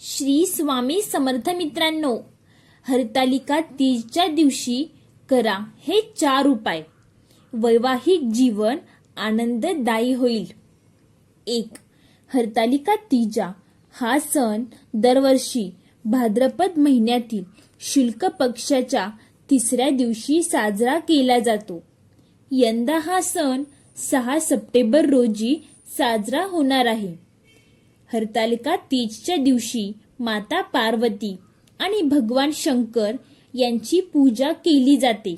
श्री स्वामी समर्थ मित्रांनो हरतालिका तीजच्या दिवशी करा हे चार उपाय. वैवाहिक जीवन आनंददायी होईल. एक हरतालिका तीजा. हा सण दरवर्षी भाद्रपद महिन्यातील शुल्क पक्षाच्या तिसऱ्या दिवशी साजरा केला जातो. यंदा हा सण सहा सप्टेंबर रोजी साजरा होणार आहे. हरतालिका तीजच्या दिवशी माता पार्वती आणि भगवान शंकर यांची पूजा केली जाते.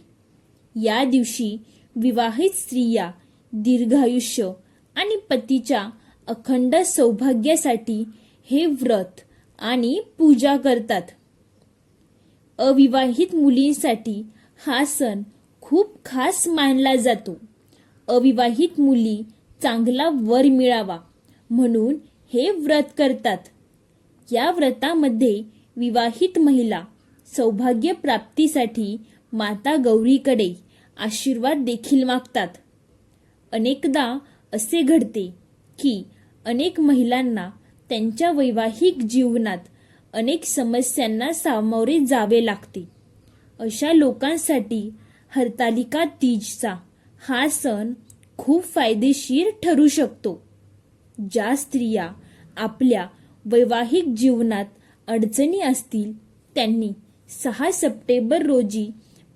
या दिवशी विवाहित स्त्रिया दीर्घायुष्य आणि पतीच्या अखंड सौभाग्यासाठी हे व्रत आणि पूजा करतात. अविवाहित मुलींसाठी हा सण खूप खास मानला जातो. अविवाहित मुली चांगला वर मिळावा म्हणून हे व्रत करतात. या व्रतामध्ये विवाहित महिला सौभाग्य प्राप्तीसाठी माता गौरीकडे आशीर्वाद देखील मागतात. अनेकदा असे घडते की अनेक महिलांना त्यांच्या वैवाहिक जीवनात अनेक समस्यांना सामोरे जावे लागते. अशा लोकांसाठी हरतालिका तीजचा हा सण खूप फायदेशीर ठरू शकतो. ज्या स्त्रिया आपल्या वैवाहिक जीवनात अडचणी असतील त्यांनी सहा सप्टेंबर रोजी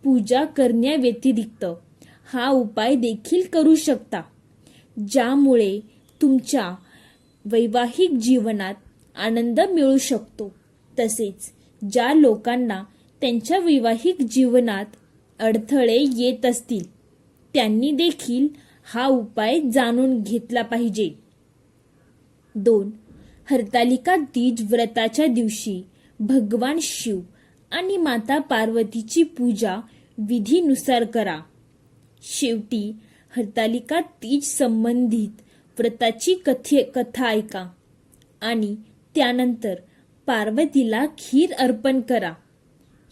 पूजा करण्याव्यतिरिक्त हा उपाय देखील करू शकता ज्यामुळे तुमच्या वैवाहिक जीवनात आनंद मिळू शकतो. तसेच ज्या लोकांना त्यांच्या वैवाहिक जीवनात अडथळे येत असतील त्यांनी देखील हा उपाय जाणून घेतला पाहिजे. दोन. हरतालिका तीज व्रताच्या दिवशी भगवान शिव आणि माता पार्वतीची पूजा विधीनुसार करा. शेवटी हरतालिका तीज संबंधित व्रताची कथे कथा ऐका आणि त्यानंतर पार्वतीला खीर अर्पण करा.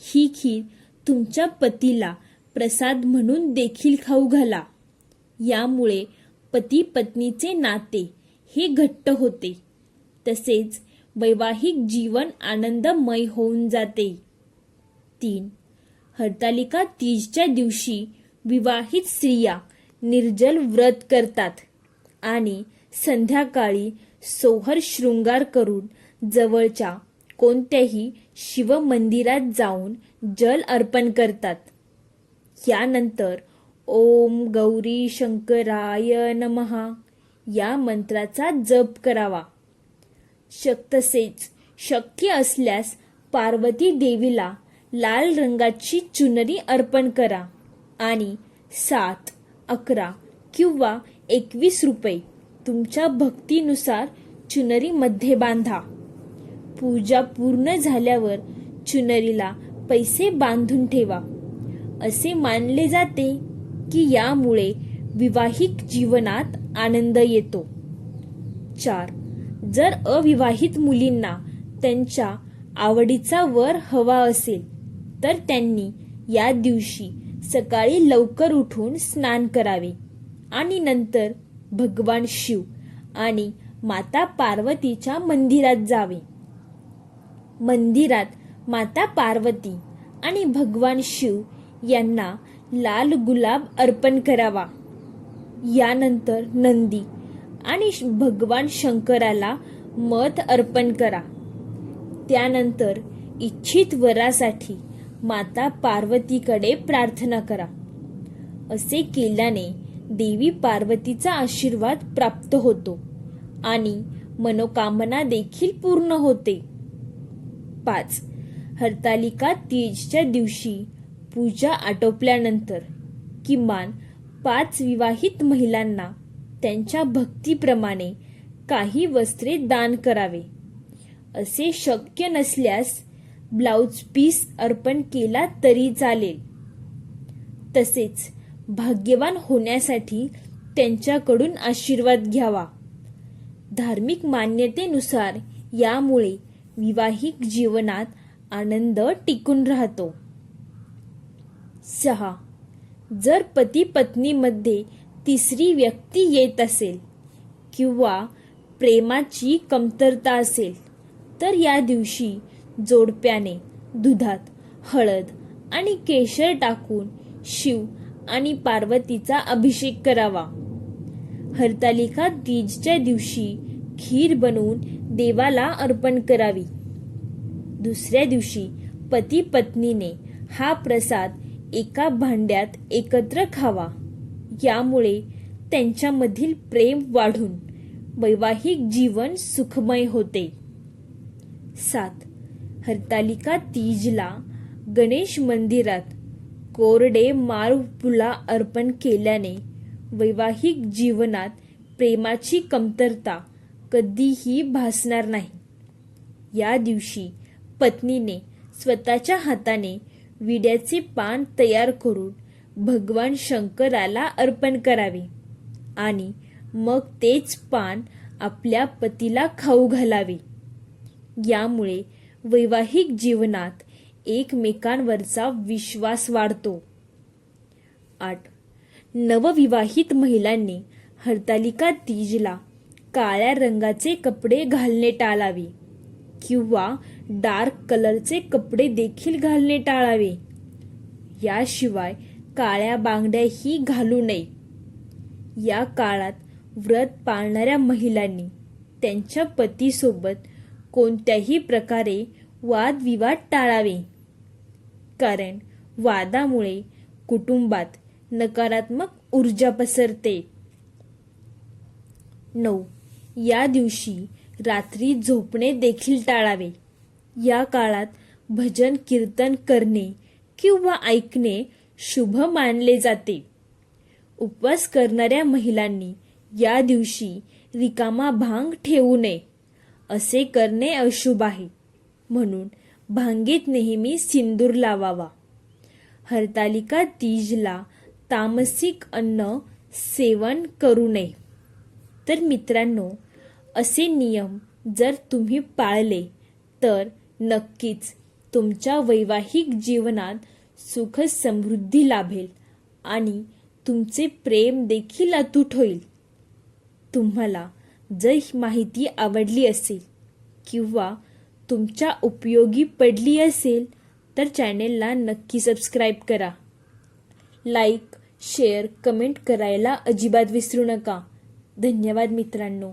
ही खीर तुमच्या पतीला प्रसाद म्हणून देखील खाऊ घाला. यामुळे पती पत्नीचे नाते हे घट्ट होते. तसेच वैवाहिक जीवन आनंदमय होऊन जाते. तीन हरतालिका तीजच्या दिवशी विवाहित स्त्रिया निर्जल व्रत करतात आणि संध्याकाळी सोहर शृंगार करून जवळच्या कोणत्याही शिव मंदिरात जाऊन जल अर्पण करतात. यानंतर ओम गौरी शंकराय नमहा. या मंत्राचा जप करावा. शक तसेच शक्य असल्यास पार्वती देवीला लाल रंगाची चुनरी अर्पण करा आणि सात अकरा किंवा एकवीस रुपये तुमच्या भक्तीनुसार चुनरीमध्ये बांधा. पूजा पूर्ण झाल्यावर चुनरीला पैसे बांधून ठेवा. असे मानले जाते की यामुळे विवाहिक जीवनात आनंद येतो. चार जर अविवाहित मुलींना त्यांच्या आवडीचा वर हवा असेल तर त्यांनी या दिवशी सकाळी लवकर उठून स्नान करावे आणि नंतर भगवान शिव आणि माता पार्वतीच्या मंदिरात जावे. मंदिरात माता पार्वती आणि भगवान शिव यांना लाल गुलाब अर्पण करावा. यानंतर नंदी आणि भगवान शंकराला मत अर्पण करा. त्यानंतर इच्छित वरासाठी माता पार्वतीकडे प्रार्थना करा. असे केल्याने देवी पार्वतीचा आशीर्वाद प्राप्त होतो आणि मनोकामना देखील पूर्ण होते. पाच. हरतालिका तीजच्या दिवशी पूजा आटोपल्यानंतर किमान पाच विवाहित महिलांना त्यांच्या भक्तीप्रमाणे काही वस्त्रे दान करावे. असे शक्य नसल्यास ब्लाउज पीस अर्पण केला तरी चालेल. तसेच भाग्यवान होण्यासाठी त्यांच्याकडून आशीर्वाद घ्यावा. धार्मिक मान्यतेनुसार यामुळे विवाहिक जीवनात आनंद टिकून राहतो. सहा जर पती पत्नीमध्ये तिसरी व्यक्ती येत असेल किंवा प्रेमाची कमतरता असेल तर या दिवशी जोडप्याने दुधात हळद आणि केशर टाकून शिव आणि पार्वतीचा अभिषेक करावा. हरतालिका तीजच्या दिवशी खीर बनवून देवाला अर्पण करावी. दुसऱ्या दिवशी पती पत्नीने हा प्रसाद एका भांड्यात एकत्र खावा. यामुळे त्यांच्यामधील प्रेम वाढून वैवाहिक जीवन सुखमय होते. सात. हरतालिका तीजला गणेश मंदिरात कोरडे मार पुला अर्पण केल्याने वैवाहिक जीवनात प्रेमाची कमतरता कधीही भासणार नाही. या दिवशी पत्नीने स्वतःच्या हाताने विड्याचे पान तयार करून भगवान शंकराला अर्पण करावे. आणि मग तेच पान आपल्या पतीला खाऊ घालावे. यामुळे वैवाहिक जीवनात एकमेकांवरचा विश्वास वाढतो. आठ. नवविवाहित महिलांनी हरतालिका तीजला काळ्या रंगाचे कपडे घालणे टाळावे. किंवा डार्क कलरचे कपडे देखील घालणे टाळावे. याशिवाय काळ्या बांगड्याही घालू नये. या काळात व्रत पाळणाऱ्या महिलांनी त्यांच्या पतीसोबत कोणत्याही प्रकारे वादविवाद टाळावे. कारण वादामुळे कुटुंबात नकारात्मक ऊर्जा पसरते. नऊ. या दिवशी रात्री झोपणे देखील टाळावे. या काळात भजन कीर्तन करणे किंवा ऐकणे शुभ मानले जाते. उपवास करणाऱ्या महिलांनी या दिवशी रिकामा भांग ठेवू नये. असे करणे अशुभ आहे. म्हणून भांगेत नेहमी सिंदूर लावावा. हरतालिका तीजला तामसिक अन्न सेवन करू नये. तर मित्रांनो असे नियम जर तुम्ही पाळले तर नक्कीच तुमच्या वैवाहिक जीवनात सुख समृद्धी लाभेल आणि तुमचे प्रेम देखील अतूट होईल. तुम्हाला जर ही माहिती आवडली असेल किंवा तुमच्या उपयोगी पडली असेल तर चॅनेलला नक्की सबस्क्राईब करा. लाईक शेअर कमेंट करायला अजिबात विसरू नका. धन्यवाद मित्रांनो.